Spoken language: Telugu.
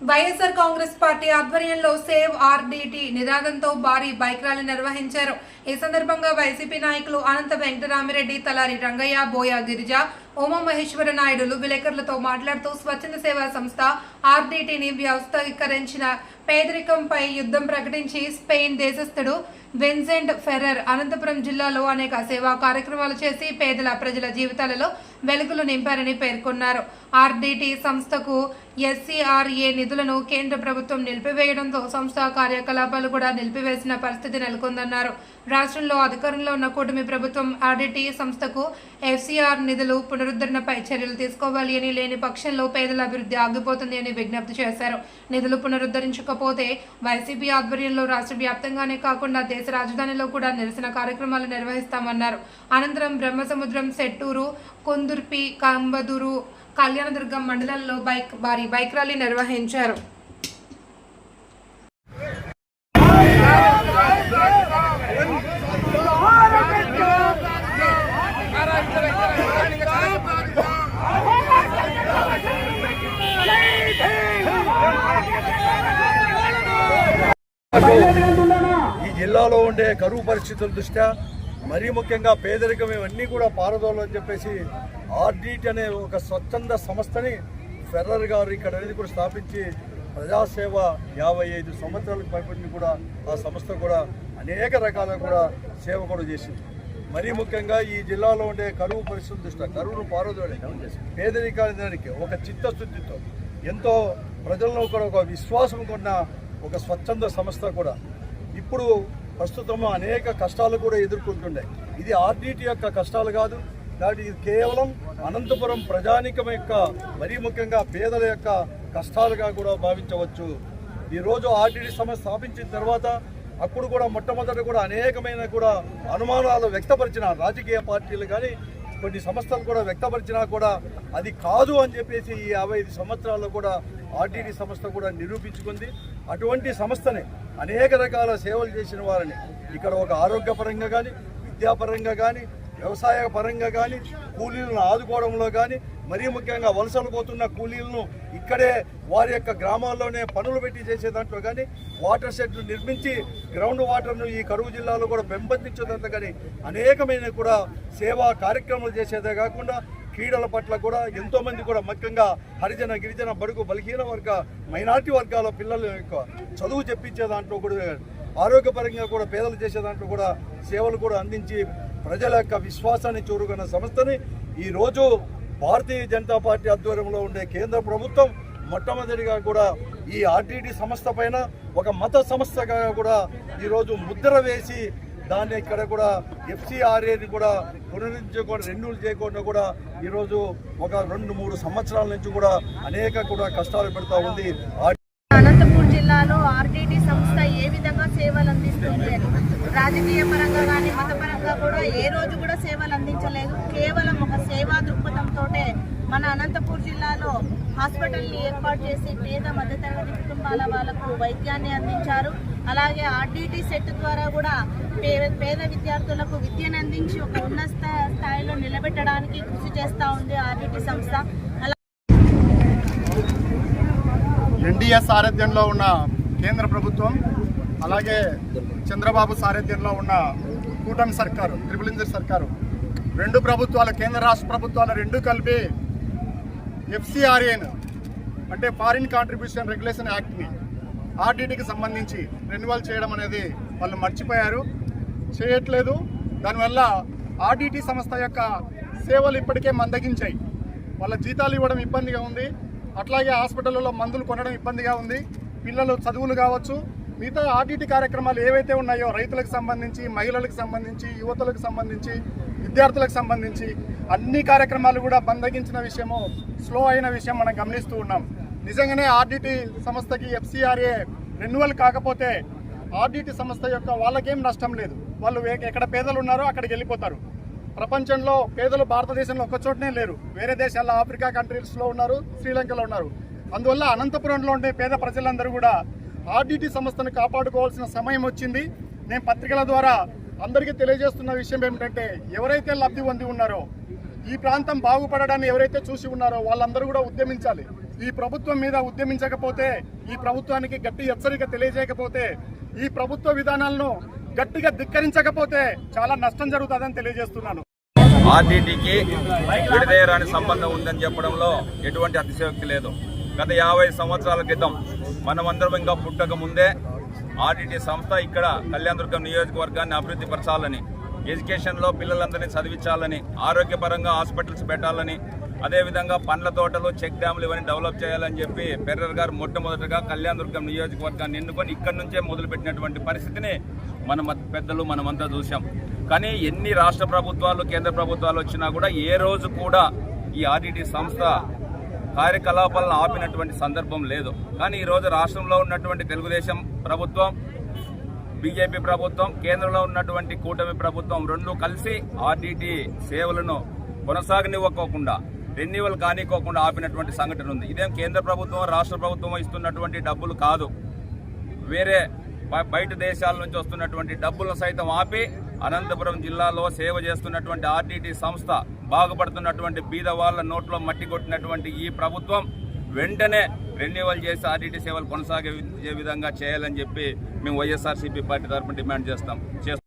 వైఎస్ఆర్ కాంగ్రెస్ పార్టీ ఆధ్వర్యంలో సేవ్ ఆర్డీటీ నినాదంతో భారీ బైక్ ర్యాలీ నిర్వహించారు. ఈ సందర్భంగా వైసీపీ నాయకులు అనంత వెంకటరామిరెడ్డి తలారి రంగయ్య బోయా గిరిజ ఉమామహేశ్వర నాయుడులు విలేకరులతో మాట్లాడుతూ స్వచ్ఛంద సేవా సంస్థ ఆర్డీటీని వ్యవస్థీకరించిన పేదరికంపై యుద్ధం ప్రకటించి స్పెయిన్ దేశస్థుడు విన్సెంట్ ఫెర్రర్ అనంతపురం జిల్లాలో అనేక సేవా కార్యక్రమాలు చేసి పేదల ప్రజల జీవితాలలో వెలుగులు నింపారని పేర్కొన్నారు. ఆర్డీటీ సంస్థకు ఎస్సీఆర్ఏ నిధులను కేంద్ర ప్రభుత్వం నిలిపివేయడంతో సంస్థ కార్యకలాపాలు కూడా నిలిపివేసిన పరిస్థితి నెలకొందన్నారు. రాష్ట్రంలో అధికారంలో ఉన్న కూటమి ప్రభుత్వం ఆర్డీటీ సంస్థకు ఎఫ్సీఆర్ నిధులు పునరు పునరుద్ధరణపై చర్యలు తీసుకోవాలి అని లేని పక్షంలో పేదల అభివృద్ధి ఆగిపోతుంది అని విజ్ఞప్తి చేశారు. నిధులు పునరుద్ధరించకపోతే వైసీపీ ఆధ్వర్యంలో రాష్ట్ర వ్యాప్తంగానే కాకుండా దేశ రాజధానిలో కూడా నిరసన కార్యక్రమాలు నిర్వహిస్తామన్నారు. అనంతరం బ్రహ్మసముద్రం సెట్టూరు కొందుర్పి కంబదూరు కళ్యాణదుర్గం మండలంలో బైక్ భారీ బైక్ ర్యాలీ నిర్వహించారు. జిల్లాలో ఉండే కరువు పరిస్థితుల దృష్ట్యా మరీ ముఖ్యంగా పేదరికం ఇవన్నీ కూడా పారదోలని చెప్పేసి ఆర్డీట్ అనే ఒక స్వచ్ఛంద సంస్థని ఫెర్రర్ గారు ఇక్కడ అనేది కూడా స్థాపించి ప్రజాసేవ యాభై ఐదు సంవత్సరాలకు పైబడి కూడా ఆ సంస్థ కూడా అనేక రకాల కూడా సేవ కూడా చేసింది. మరీ ముఖ్యంగా ఈ జిల్లాలో ఉండే కరువు పరిస్థితుల దృష్ట్యా కరువును పారదోడే పేదరికానికి ఒక చిత్తశుద్ధితో ఎంతో ప్రజల్లో కూడా ఒక విశ్వాసం కొన్న ఒక స్వచ్ఛంద సంస్థ కూడా. ఇప్పుడు ప్రస్తుతం అనేక కష్టాలు కూడా ఎదుర్కొంటుండే. ఇది ఆర్డీటీ యొక్క కష్టాలు కాదు. దాటి ఇది కేవలం అనంతపురం ప్రజానికం యొక్క మరీ ముఖ్యంగా పేదల యొక్క కష్టాలుగా కూడా భావించవచ్చు. ఈరోజు ఆర్డీటీ సంస్థ స్థాపించిన తర్వాత అప్పుడు కూడా మొట్టమొదట కూడా అనేకమైన కూడా అనుమానాలు వ్యక్తపరిచిన రాజకీయ పార్టీలు కానీ కొన్ని సంస్థలు కూడా వ్యక్తపరిచినా కూడా అది కాదు అని చెప్పేసి ఈ యాభై ఐదు సంవత్సరాల్లో కూడా ఆర్టీడీ సంస్థ కూడా నిరూపించుకుంది. అటువంటి సంస్థని అనేక రకాల సేవలు చేసిన వారిని ఇక్కడ ఒక ఆరోగ్యపరంగా కానీ విద్యాపరంగా కానీ వ్యవసాయ పరంగా కానీ కూలీలను ఆదుకోవడంలో కానీ మరీ ముఖ్యంగా వలసలు పోతున్న కూలీలను ఇక్కడే వారి యొక్క గ్రామాల్లోనే పనులు పెట్టి చేసే దాంట్లో కానీ వాటర్ షెడ్లు నిర్మించి గ్రౌండ్ వాటర్ను ఈ కరువు జిల్లాలో కూడా పెంపొందించేదంతా కానీ అనేకమైన కూడా సేవా కార్యక్రమాలు చేసేదే కాకుండా క్రీడల పట్ల కూడా ఎంతోమంది కూడా ముఖ్యంగా హరిజన గిరిజన బడుగు బలహీన వర్గ మైనార్టీ వర్గాల పిల్లల యొక్క చదువు చెప్పించే దాంట్లో కూడా ఆరోగ్యపరంగా కూడా పేదలు చేసే దాంట్లో కూడా సేవలు కూడా అందించి ప్రజల యొక్క విశ్వాసాన్ని చూరుకున్న సంస్థని ఈరోజు భారతీయ జనతా పార్టీ ఆధ్వర్యంలో ఉండే కేంద్ర ప్రభుత్వం మొట్టమొదటిగా కూడా ఈ ఆర్టీడీ సంస్థ పైన ఒక మత సంస్థగా కూడా ఈరోజు ముద్ర వేసి దాన్ని ఇక్కడ కూడా ఎఫ్సిఆర్ఏని కూడా పునరుద్ధరించకుండా రెన్యూల్ చేయకుండా కూడా ఈరోజు ఒక రెండు మూడు సంవత్సరాల నుంచి కూడా అనేక కూడా కష్టాలు పెడతా ఉంది. అనంతపూర్ జిల్లాలో ఆర్టీటీ సంస్థ ఏ విధంగా సేవలు అందిస్తుంది రాజకీయ పరంగా కానీ మతపరంగా కూడా ఏ రోజు కూడా సేవలు అందించలేదు. కేవలం ఒక సేవా దృక్పథంతో మన అనంతపూర్ జిల్లాలో హాస్పిటల్ని ఏర్పాటు చేసి పేద మధ్యతరగతి కుటుంబాల వాళ్ళకు వైద్యాన్ని అందించారు. అలాగే ఆర్డీటీ సెట్ ద్వారా కూడా పేద పేద విద్యార్థులకు విద్యను అందించి ఒక ఉన్నత స్థాయిలో నిలబెట్టడానికి కృషి చేస్తూ ఉంది ఆర్డీటీ సంస్థ. అలా ఎన్డీఏ సారథ్యంలో ఉన్న కేంద్ర ప్రభుత్వం అలాగే చంద్రబాబు సారథ్యంలో ఉన్న కూటమి సర్కారు ట్రిపుల్ ఇంజర్ సర్కారు రెండు ప్రభుత్వాలు కేంద్ర రాష్ట్ర ప్రభుత్వాలు రెండు కలిపి ఎఫ్సిఆర్ఏను అంటే ఫారిన్ కాంట్రిబ్యూషన్ రెగ్యులేషన్ యాక్ట్ని ఆర్టీటీకి సంబంధించి రెన్యువల్ చేయడం అనేది వాళ్ళు మర్చిపోయారు. చేయట్లేదు. దానివల్ల ఆర్టీటీ సంస్థ యొక్క సేవలు ఇప్పటికే మందగించాయి. వాళ్ళ జీతాలు ఇవ్వడం ఇబ్బందిగా ఉంది. అట్లాగే హాస్పిటల్లో మందులు కొనడం ఇబ్బందిగా ఉంది. పిల్లలు చదువులు కావచ్చు మిగతా ఆర్టీటీ కార్యక్రమాలు ఏవైతే ఉన్నాయో రైతులకు సంబంధించి మహిళలకు సంబంధించి యువతలకు సంబంధించి విద్యార్థులకు సంబంధించి అన్ని కార్యక్రమాలు కూడా బందగించిన విషయము స్లో అయిన విషయం మనం గమనిస్తూ ఉన్నాం. నిజంగానే ఆర్టీటీ సంస్థకి ఎఫ్సిఆర్ఏ రెన్యువల్ కాకపోతే ఆర్టీటీ సంస్థ యొక్క వాళ్ళకేం నష్టం లేదు. వాళ్ళు ఎక్కడ పేదలు ఉన్నారో అక్కడికి వెళ్ళిపోతారు. ప్రపంచంలో పేదలు భారతదేశంలో ఒక్క చోటనే లేరు. వేరే దేశాల్లో ఆఫ్రికా కంట్రీస్లో ఉన్నారు శ్రీలంకలో ఉన్నారు. అందువల్ల అనంతపురంలో ఉండే పేద ప్రజలందరూ కూడా ఆర్డీటీ సంస్థను కాపాడుకోవాల్సిన సమయం వచ్చింది. నేను పత్రికల ద్వారా అందరికీ తెలియజేస్తున్న విషయం ఏమిటంటే ఎవరైతే లబ్ధి పొంది ఉన్నారో ఈ ప్రాంతం బాగుపడడాన్ని ఎవరైతే చూసి ఉన్నారో వాళ్ళందరూ కూడా ఉద్యమించాలి. ఈ ప్రభుత్వం మీద ఉద్యమించకపోతే ఈ ప్రభుత్వానికి గట్టి హెచ్చరిక తెలియజేయకపోతే ఈ ప్రభుత్వ విధానాలను గట్టిగా ధిక్కరించకపోతే చాలా నష్టం జరుగుతుందని తెలియజేస్తున్నాను. ఆర్డీటీకి విడదీయరాని సంబంధం ఉందని చెప్పడంలో ఎటువంటి అతిశయోక్తి లేదు. గత యాభై సంవత్సరాల క్రితం మనమందరం ఇంకా పుట్టక ముందే ఆర్టీటీ సంస్థ ఇక్కడ కళ్యాణదుర్గం నియోజకవర్గాన్ని అభివృద్ధి పరచాలని ఎడ్యుకేషన్లో పిల్లలందరినీ చదివించాలని ఆరోగ్యపరంగా హాస్పిటల్స్ పెట్టాలని అదేవిధంగా పండ్ల తోటలు చెక్ డ్యాములు ఇవన్నీ డెవలప్ చేయాలని చెప్పి పెర్రర్ గారు మొట్టమొదటిగా కళ్యాణదుర్గం నియోజకవర్గాన్ని ఎన్నుకొని ఇక్కడి నుంచే మొదలుపెట్టినటువంటి పరిస్థితిని మన పెద్దలు మనమంతా చూసాం కానీ ఎన్ని రాష్ట్ర ప్రభుత్వాలు కేంద్ర ప్రభుత్వాలు వచ్చినా కూడా ఏ రోజు కూడా ఈ ఆర్డిటి సంస్థ కార్యకలాపాలను ఆపినటువంటి సందర్భం లేదు. కానీ ఈరోజు రాష్ట్రంలో ఉన్నటువంటి తెలుగుదేశం ప్రభుత్వం బీజేపీ ప్రభుత్వం కేంద్రంలో ఉన్నటువంటి కూటమి ప్రభుత్వం రెండు కలిసి ఆర్డిటి సేవలను కొనసాగనివ్వకోకుండా రెన్యువల్ కానివ్వకుండా ఆపినటువంటి సంఘటన ఉంది. ఇదేం కేంద్ర ప్రభుత్వం రాష్ట్ర ప్రభుత్వం ఇస్తున్నటువంటి డబ్బులు కాదు. వేరే బయట దేశాల నుంచి వస్తున్నటువంటి డబ్బులను సైతం ఆపి అనంతపురం జిల్లాలో సేవ చేస్తున్నటువంటి ఆర్డిటి సంస్థ బాగుపడుతున్నటువంటి బీద వాళ్ళ నోట్లో మట్టి కొట్టినటువంటి ఈ ప్రభుత్వం వెంటనే రెన్యువల్ చేసి ఆర్డిటి సేవలు కొనసాగే విధంగా చేయాలని చెప్పి మేము వైఎస్ఆర్సీపీ పార్టీ తరఫున డిమాండ్ చేస్తాం. చేస్తాం